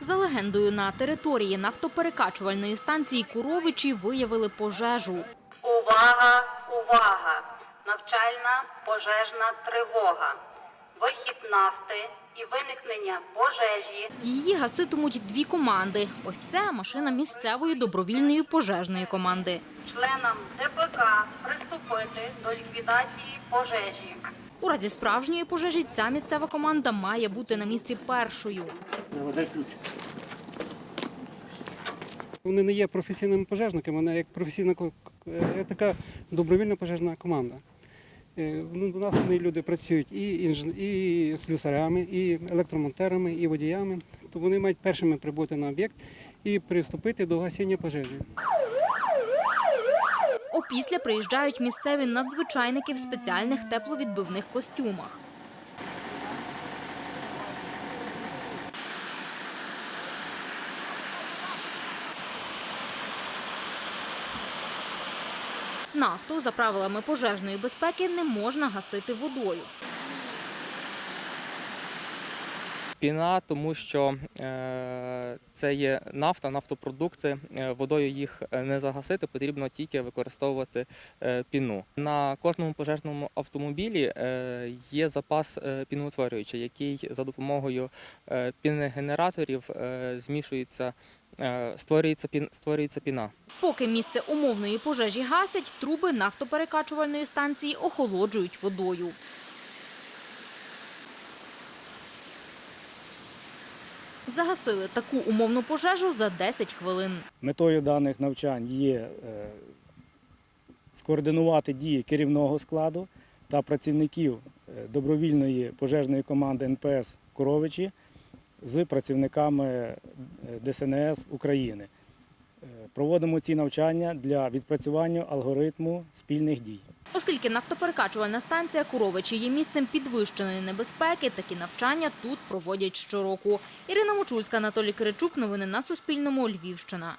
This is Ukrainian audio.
За легендою, на території нафтоперекачувальної станції Куровичі виявили пожежу. Увага, увага! Навчальна пожежна тривога. Вихід нафти і виникнення пожежі Її гаситимуть дві команди. Ось це машина місцевої добровільної пожежної команди. членам ДПК приступити до ліквідації пожежі. У разі справжньої пожежі ця місцева команда має бути на місці першою. Вони не є професійними пожежниками, вони як професійна е, така добровільна пожежна команда. Е, ну, У нас вони люди працюють і, інж... і слюсарями, і електромонтерами, і водіями. То вони мають першими прибути на об'єкт і приступити до гасіння пожежі. Опісля приїжджають місцеві надзвичайники в спеціальних тепловідбивних костюмах. Нафту за правилами пожежної безпеки не можна гасити водою. Піна, тому що е, це є нафта, нафтопродукти. Е, Водою їх е, не загасити, потрібно тільки використовувати піну. На кожному пожежному автомобілі є запас піноутворюючий, який за допомогою піногенераторів е, змішується, створюється, пін, створюється піна. Поки місце умовної пожежі гасять, труби нафтоперекачувальної станції охолоджують водою. Загасили таку умовну пожежу за 10 хвилин. Метою даних навчань є е, скоординувати дії керівного складу та працівників е, добровільної пожежної команди НПС Коровичі з працівниками е, ДСНС України. Проводимо ці навчання для відпрацювання алгоритму спільних дій. Оскільки нафтоперекачувальна станція Куровичі є місцем підвищеної небезпеки, такі навчання тут проводять щороку. Ірина Мочульська, Анатолій Киричук. Новини на Суспільному. Львівщина.